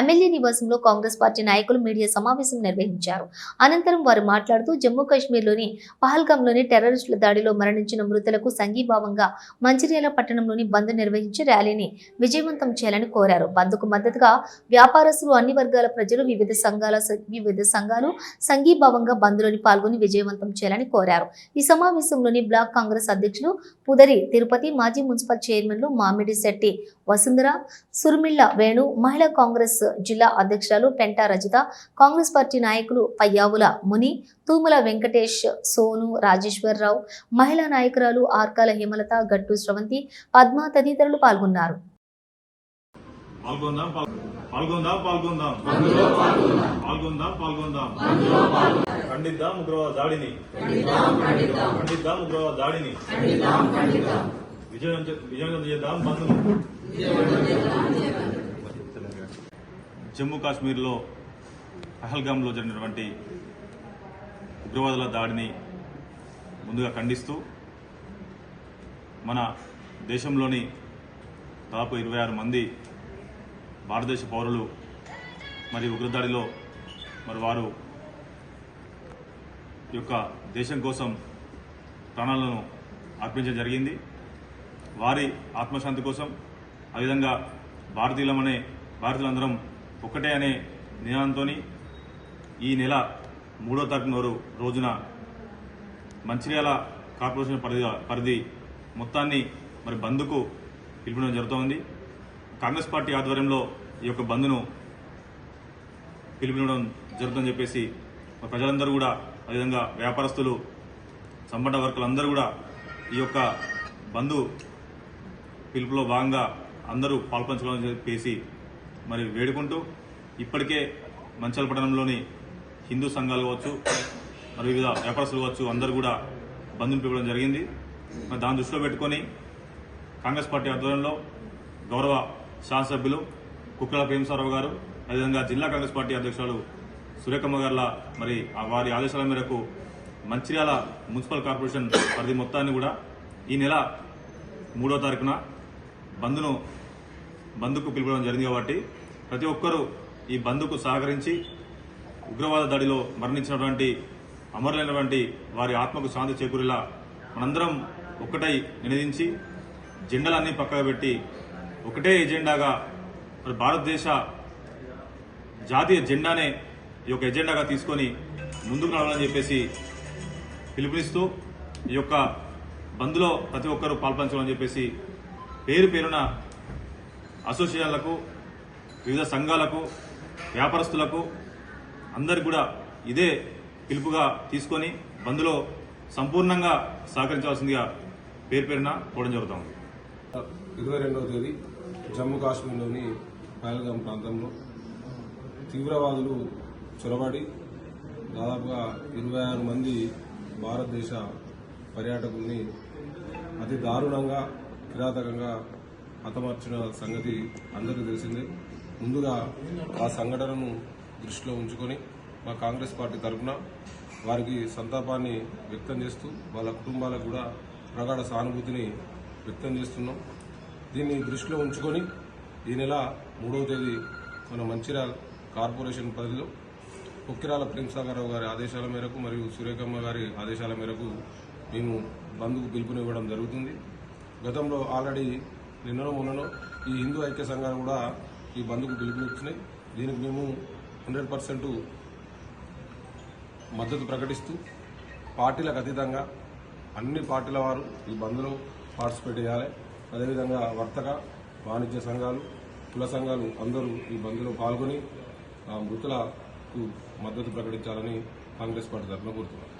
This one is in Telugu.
ఎమ్మెల్యే నివాసంలో కాంగ్రెస్ పార్టీ నాయకులు మీడియా సమావేశం నిర్వహించారు. అనంతరం వారు మాట్లాడుతూ జమ్మూ కాశ్మీర్లోని పహల్గాంలోని టెర్రరిస్టుల దాడిలో మరణించిన మృతులకు సంఘీభావంగా మంచిర్యాల పట్టణంలోని బంద్ నిర్వహించి ర్యాలీని విజయవంతం చేయాలని కోరారు. బంద్కు మద్దతుగా వ్యాపారస్తులు అన్ని వర్గాల ప్రజలు వివిధ సంఘాల వివిధ సంఘాలు సంఘీభావంగా బంద్లోని పాల్గొని విజయవంతం చేయాలని కోరారు. ఈ సమావేశంలోని బ్లాక్ కాంగ్రెస్ అధ్యక్షులు పుదరి తిరుపతి మాజీ మున్సిపల్ చైర్మన్లు మామిడి శెట్టి వసుంధర సుర్మిళ్ళ వేణు మహిళా కాంగ్రెస్ జిల్లా అధ్యక్షురాలు పెంటా రజిత కాంగ్రెస్ పార్టీ నాయకులు పయ్యావుల ముని తూముల వెంకటేష్ సోను రాజేశ్వరరావు మహిళా నాయకురాలు ఆర్కాల హేమలత గట్టు స్రవంతి పద్మ తదితరులు పాల్గొన్నారు. పాల్గొందాం పాల్- పాల్గొందాం పాల్గొందాం. పాల్గొందాం. పాల్గొందాం ఖండిద్దాం ఉగ్రవాద దాడిని. ఖండిద్దాం ఉగ్రవాద దాడిని. విజయం విజయవంతం చేద్దాం బంధును జమ్మూ కాశ్మీర్లో పహల్గామ్లో జరిగినటువంటి ఉగ్రవాదుల దాడిని ముందుగా ఖండిస్తూ మన దేశంలోని దాదాపు ఇరవై ఆరు మంది భారతదేశ పౌరులు మరి ఉగ్రదాడిలో మరి వారు యొక్క దేశం కోసం ప్రాణాలను అర్పించడం జరిగింది. వారి ఆత్మశాంతి కోసం ఆ విధంగా భారతీయులమనే భారతీయులందరం ఒక్కటే అనే నినాదంతో ఈ నెల మూడో తారీఖు రోజున మంచిర్యాల కార్పొరేషన్ పరిధి పరిధి మొత్తాన్ని మరి బంద్కు పిలుపునడం జరుగుతోంది. కాంగ్రెస్ పార్టీ ఆధ్వర్యంలో ఈ యొక్క బంద్ను పిలుపునివ్వడం జరుగుతుందని చెప్పేసి మరి ప్రజలందరూ కూడా అదేవిధంగా వ్యాపారస్తులు సంబంధ వర్గాలందరూ కూడా ఈ యొక్క బంధు పిలుపులో భాగంగా అందరూ పాల్పంచుకోవాలని చెప్పేసి మరి వేడుకుంటూ ఇప్పటికే మంచాల పట్టణంలోని హిందూ సంఘాలు కావచ్చు మరి వివిధ వ్యాపారస్తులు కావచ్చు అందరూ కూడా బంధుని పిలవడం జరిగింది. మరి దాన్ని దృష్టిలో పెట్టుకొని కాంగ్రెస్ పార్టీ ఆధ్వర్యంలో గౌరవ శాసనసభ్యులు కుక్కల ప్రేమసారావు గారు అదేవిధంగా జిల్లా కాంగ్రెస్ పార్టీ అధ్యక్షులు సురేఖమ్మ గారుల మరి వారి ఆదేశాల మేరకు మంచిర్యాల మున్సిపల్ కార్పొరేషన్ పరిధి మొత్తాన్ని కూడా ఈ నెల మూడో తారీఖున బంద్ను బంద్కు పిలుపుకోవడం జరిగింది కాబట్టి ప్రతి ఒక్కరూ ఈ బంద్కు సహకరించి ఉగ్రవాద దాడిలో మరణించినటువంటి అమరులైనటువంటి వారి ఆత్మకు శాంతి చేకూరేలా మనందరం ఒక్కటై నినదించి జెండాలన్నీ పక్కగా పెట్టి ఒకటే ఎజెండాగా మరి భారతదేశ జాతీయ జెండానే ఈ యొక్క ఎజెండాగా తీసుకొని ముందుకు రావాలని చెప్పేసి పిలుపునిస్తూ ఈ యొక్క బంద్లో ప్రతి ఒక్కరూ పాల్పంచాలని చెప్పేసి పేరు పేరున అసోసియేషన్లకు వివిధ సంఘాలకు వ్యాపారస్తులకు అందరికి కూడా ఇదే పిలుపుగా తీసుకొని బంద్లో సంపూర్ణంగా సహకరించాల్సిందిగా పేరు పేరున కోవడం జరుగుతుంది. ఇరవై రెండవ తేదీ జమ్మూ కాశ్మీర్లోని పహల్గాం ప్రాంతంలో తీవ్రవాదులు చొరబడి దాదాపుగా ఇరవై ఆరు మంది భారతదేశ పర్యాటకుల్ని అతి దారుణంగా కిరాతకంగా హతమార్చిన సంగతి అందరికీ తెలిసిందే. ముందుగా ఆ సంఘటనను దృష్టిలో ఉంచుకొని మా కాంగ్రెస్ పార్టీ తరఫున వారికి సంతాపాన్ని వ్యక్తం చేస్తూ వాళ్ళ కుటుంబాలకు కూడా ప్రగాఢ సానుభూతిని వ్యక్తం చేస్తున్నాం. దీన్ని దృష్టిలో ఉంచుకొని ఈ నెల మూడవ తేదీ మన మంచిర్యాల కార్పొరేషన్ పరిధిలో కుక్కిరాల ప్రేమసాగరరావు గారి ఆదేశాల మేరకు మరియు సురేఖమ్మ గారి ఆదేశాల మేరకు మేము బంధుకు పిలుపునివ్వడం జరుగుతుంది. గతంలో ఆల్రెడీ నిన్ననో మొన్ననో ఈ హిందూ ఐక్య సంఘాలు కూడా ఈ బంద్కు పిలుపునిచ్చినాయి దీనికి మేము హండ్రెడ్ పర్సెంట్ మద్దతు ప్రకటిస్తూ పార్టీలకు అతీతంగా అన్ని పార్టీల వారు ఈ బంద్లో పార్టిసిపేట్ చేయాలి. అదేవిధంగా వర్తక వాణిజ్య సంఘాలు కుల సంఘాలు అందరూ ఈ బంద్లో పాల్గొని ఆ మృతులకు మద్దతు ప్రకటించాలని కాంగ్రెస్ పార్టీ తరఫున కోరుతున్నారు